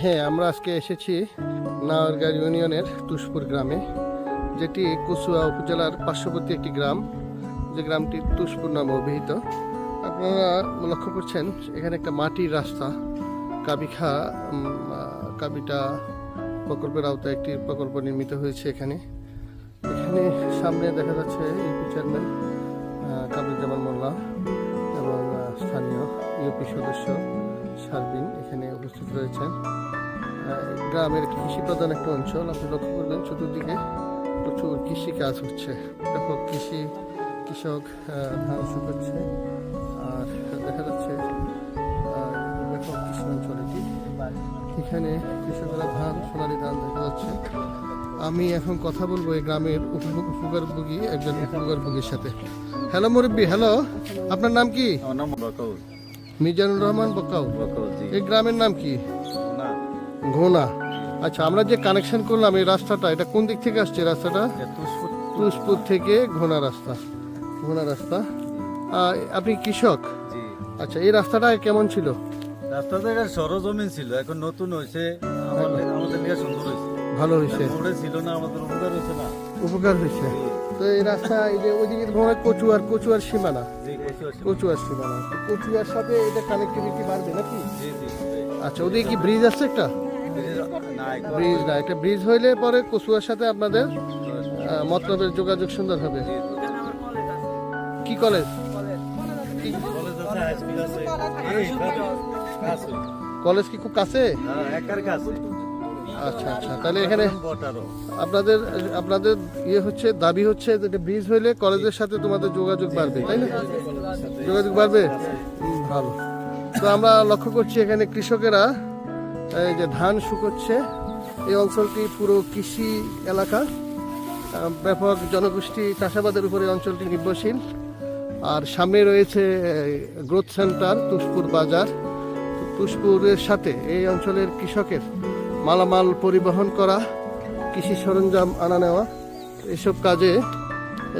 হ্যাঁ আমরা আজকে এসেছি নাওয়ারগাঁ ইউনিয়নের তুষপুর গ্রামে যেটি কুসুয়া উপজেলার পার্শ্ববর্তী একটি গ্রাম। যে গ্রামটি তুষপুর নামে অভিহিত। আপনারা লক্ষ্য করছেন এখানে একটা মাটির রাস্তা। কাবিখা কাবিটা প্রকল্পের আওতায় একটি প্রকল্প নির্মিত হয়েছে এখানে। এখানে সামনে দেখা যাচ্ছে ইউপি চেয়ারম্যান আহ, কাবরুজ্জামান মোল্লা এবং স্থানীয় ইউপি সদস্য। সার্বিন এখানে উপস্থিত রয়েছেন। গ্রামের কৃষি প্রধান একটা অঞ্চল, আপনি লক্ষ্য করবেন চতুর্দিকে প্রচুর কৃষি কাজ হচ্ছে। ব্যাপক কৃষি কৃষক ধান শুকাচ্ছে আর দেখা যাচ্ছে ব্যাপক কৃষি অঞ্চল এটি। এখানে কৃষকরা ধান, সোনালী ধান দেখা যাচ্ছে। আমি এখন কথা বলব এই গ্রামের উপকারভোগী একজন উপকারভোগীর সাথে। হ্যালো মুরব্বী, হ্যালো। আপনার নাম কি? আমার নাম মিজানুর রহমান বকাউ। এই গ্রামের নাম কি? ঘোনা। আচ্ছা আমরা যে কানেকশন করলাম এই রাস্তাটা এটা কোন দিক থেকে আসছে রাস্তাটা? তুষপুর থেকে। ঘোনা রাস্তা। ঘোনা রাস্তা। আপনি কৃষক? আচ্ছা এই রাস্তাটা কেমন ছিল? রাস্তা থেকে সরজমিন ছিল এখন নতুন হয়েছে। আমাদের সুন্দর হয়েছে। ভালো হয়েছে। ছিল না আমাদের হয়েছে না। উপকার হয়েছে। তো এই রাস্তা এই যে ওইদিকে ঘোনা কচুয়ার কচুয়ার সীমানা। কচুয়ার সীমানা। কচুয়ার সাথে এটা কানেক্টিভিটি বাড়বে নাকি? জি জি আচ্ছা ওদিকে কি ব্রিজ আছে একটা? ব্রিজ না একটা ব্রিজ হইলে পরে কচুয়ার সাথে আপনাদের মতলবের যোগাযোগ সুন্দর হবে। কি কলেজ কি কলেজ কি খুব কাছে? হ্যাঁ একার কাছে। আচ্ছা আচ্ছা। তাহলে এখানে আপনাদের আপনাদের ইয়ে হচ্ছে দাবি হচ্ছে যে ব্রিজ হইলে কলেজের সাথে তোমাদের যোগাযোগ বাড়বে তাই না? যোগাযোগ বাড়বে? ভালো। তো আমরা লক্ষ্য করছি এখানে কৃষকেরা এই যে ধান শুকোচ্ছে এই অঞ্চলটি পুরো কৃষি এলাকা। ব্যাপক জনগোষ্ঠী চাষাবাদের উপরে এই অঞ্চলটি নির্ভরশীল। আর সামনে রয়েছে গ্রোথ সেন্টার তুষপুর বাজার। তুষপুরের সাথে এই অঞ্চলের কৃষকের মালামাল পরিবহন করা, কৃষি সরঞ্জাম আনা নেওয়া, এসব কাজে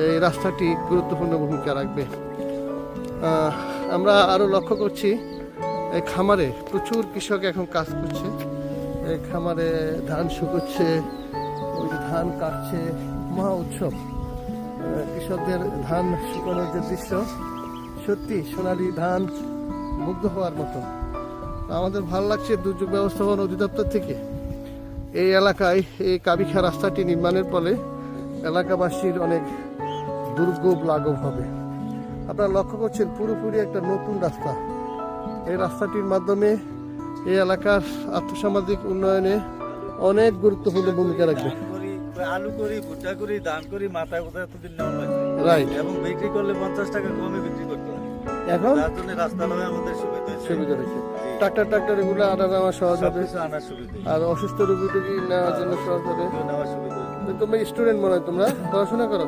এই রাস্তাটি গুরুত্বপূর্ণ ভূমিকা রাখবে। আমরা আরও লক্ষ্য করছি, এই খামারে প্রচুর কৃষক এখন কাজ করছে। এই খামারে ধান শুকোচ্ছে ওই ধান কাটছে, মহা উৎসব। কৃষকদের ধান শুকানোর যে দৃশ্য, সত্যি সোনালি ধান মুগ্ধ হওয়ার মতো। আমাদের ভালো লাগছে দুর্যোগ ব্যবস্থাপনা অধিদপ্তর থেকে। এই এলাকায় এই কাবিখা রাস্তাটি নির্মাণের ফলে এলাকাবাসীর অনেক দুর্ভোগ লাঘব হবে। আপনারা লক্ষ্য করছেন পুরোপুরি একটা নতুন রাস্তা। এই রাস্তাটির মাধ্যমে এই এলাকার আর্থসামাজিক উন্নয়নে অনেক গুরুত্বপূর্ণ ভূমিকা রাখবে। আলু করি ভুট্টা করি ধান করি মাথায় কোথায় এতদিন রাইট এবং বিক্রি করলে পঞ্চাশ টাকা কমে বিক্রি করতে হয়। এখন? জন্য রাস্তা আমাদের সুবিধা সুবিধা রয়েছে। ট্রাক্টর ট্রাক্টর এগুলো আনা নেওয়া সহজ হবে। আর অসুস্থ রোগী টুগী নেওয়ার জন্য সহজ হবে। নেওয়ার সুবিধা। হয়েছে। তো তুমি স্টুডেন্ট মনে হয় তোমরা? পড়াশোনা করো?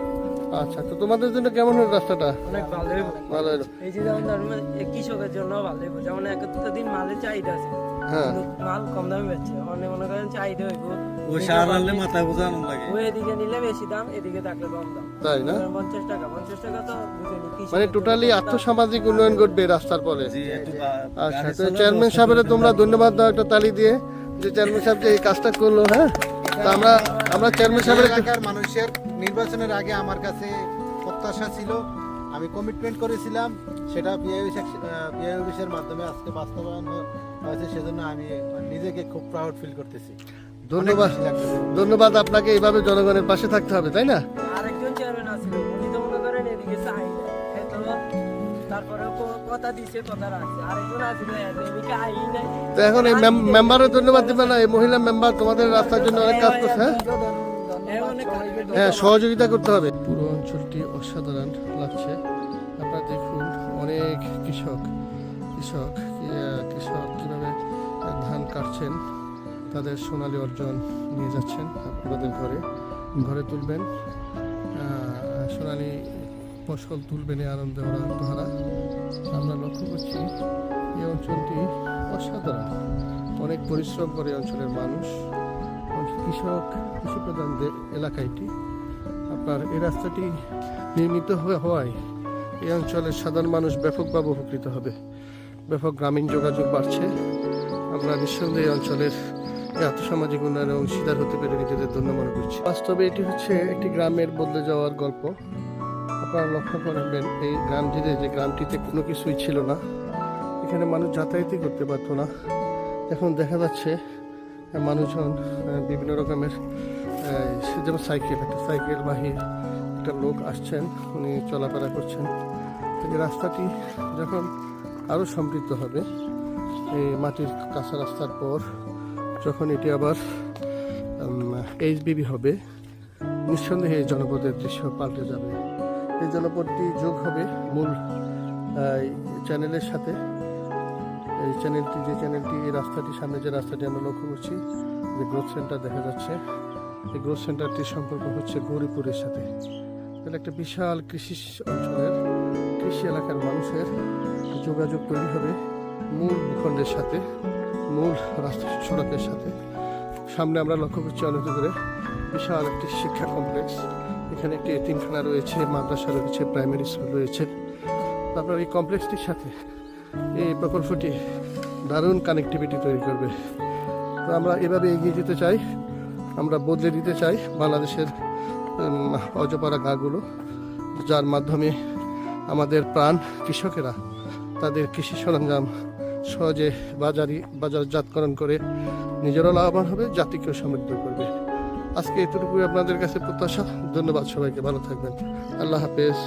আচ্ছা তো তোমাদের জন্য কেমন হলো রাস্তাটা? অনেক ভালো হইব। ভালো হলো। এই যে যেমন ধরুন এই কৃষকের জন্য ভালো হলো যেমন একটা দিন মালের চাহিদা আছে। হ্যাঁ। মাল কম দামে বেচছে। অনেক মনে করেন চাহিদা হইব। ও সার আনলে মাথায় বোঝানো লাগে। ও এদিকে নিলে বেশি দাম এদিকে থাকলে কম দাম। তাই না? ধরেন পঞ্চাশ টাকা পঞ্চাশ টাকা তো মানে টোটালি আর্থসামাজিক উন্নয়ন ঘটবে রাস্তার ফলে জি একটু বা- আচ্ছা তো চেয়ারম্যান সাহেবের তোমরা ধন্যবাদ দাও একটা তালি দিয়ে যে চেয়ারম্যান সাহেব যে এই কাজটা করল হ্যাঁ? তো আমরা আমরা চেয়ারম্যান সাহেবের এলাকার মানুষের নির্বাচনের আগে আমার কাছে প্রত্যাশা ছিল। আমি কমিটমেন্ট করেছিলাম সেটা পিআই অফিসের মাধ্যমে আজকে বাস্তবায়ন হয়েছে সেজন্য আমি নিজেকে খুব প্রাউড ফিল করতেছি। ধন্যবাদ। ধন্যবাদ আপনাকে এইভাবে জনগণের পাশে থাকতে হবে তাই না? আরেকজন চেয়ারম্যান আছিল উনি তো মনে করেন এদিকে চাই না। এ তো তারপরে কথা দিছে কথা রাখছে। আরেকজন আছিল এদিকে আই নাই। তো এখন এই মেম্বারের ধন্যবাদ দেবে না? এই মহিলা মেম্বার তোমাদের রাস্তার জন্য অনেক কাজ করছে হ্যাঁ? করছে। হ্যাঁ সহযোগিতা করতে হবে। পুরো অঞ্চলটি অসাধারণ লাগছে। আপনারা দেখুন অনেক কৃষক কৃষক কৃষক কীভাবে ধান কাটছেন। তাদের সোনালী অর্জন নিয়ে যাচ্ছেন আপনাদের ঘরে। ঘরে তুলবেন সোনালি ফসল তুলবেন এই আনন্দে ওরা আত্মহারা আমরা লক্ষ্য করছি এই অঞ্চলটি অসাধারণ। অনেক পরিশ্রম করে অঞ্চলের মানুষ, কৃষক কৃষি প্রধান দে- এলাকা এটি আপনার এই রাস্তাটি নির্মিত হওয়ায় এই অঞ্চলের সাধারণ মানুষ ব্যাপকভাবে উপকৃত হবে। ব্যাপক গ্রামীণ যোগাযোগ বাড়ছে। আমরা নিঃসন্দেহে অঞ্চলের আর্থসামাজিক উন্নয়নে অংশীদার হতে পেরে নিজেদের ধন্য মনে করছি। বাস্তবে এটি হচ্ছে একটি গ্রামের বদলে যাওয়ার গল্প। আপনারা লক্ষ্য করবেন, এই গ্রামটিতে, যে গ্রামটিতে কোনো কিছুই ছিল না, এখানে মানুষ যাতায়াতই করতে পারতো না। এখন দেখা যাচ্ছে মানুষজন বিভিন্ন রকমের যেমন সাইকেল, একটা সাইকেল বাহী একটা লোক আসছেন, উনি চলাফেরা করছেন। এই রাস্তাটি যখন আরও সমৃদ্ধ হবে, এই মাটির কাঁচা রাস্তার পর যখন এটি আবার এইচবিবি হবে, নিঃসন্দেহে এই জনপদের দৃশ্য পাল্টে যাবে। এই জনপদটি যোগ হবে মূল চ্যানেলের সাথে। এই চ্যানেলটি, যে চ্যানেলটি, এই রাস্তাটি, সামনে যে রাস্তাটি আমরা লক্ষ্য করছি, যে গ্রোথ সেন্টার দেখা যাচ্ছে। এই গ্রোথ সেন্টারটির সম্পর্ক হচ্ছে গৌরীপুরের সাথে। তাহলে একটা বিশাল কৃষি অঞ্চলের, কৃষি এলাকার মানুষের যোগাযোগ তৈরি হবে মূল ভূখণ্ডের সাথে। মূল রাস্তা সড়কের সাথে। সামনে আমরা লক্ষ্য করছি অনেক দূরে বিশাল একটি শিক্ষা কমপ্লেক্স। এখানে একটি এতিমখানা রয়েছে, মাদ্রাসা রয়েছে, প্রাইমারি স্কুল রয়েছে। তারপর এই কমপ্লেক্সটির সাথে এই প্রকল্পটি দারুণ কানেক্টিভিটি তৈরি করবে। তো আমরা এভাবে এগিয়ে যেতে চাই, আমরা বদলে দিতে চাই বাংলাদেশের অজপাড়া গাঁগুলো, যার মাধ্যমে আমাদের প্রাণ কৃষকেরা তাদের কৃষি সরঞ্জাম সহজে বাজারি বাজারজাতকরণ করে নিজেরও লাভবান হবে, জাতিকেও সমৃদ্ধ করবে। আজকে এতটুকুই আপনাদের কাছে প্রত্যাশা। ধন্যবাদ সবাইকে, ভালো থাকবেন। আল্লাহ হাফেজ।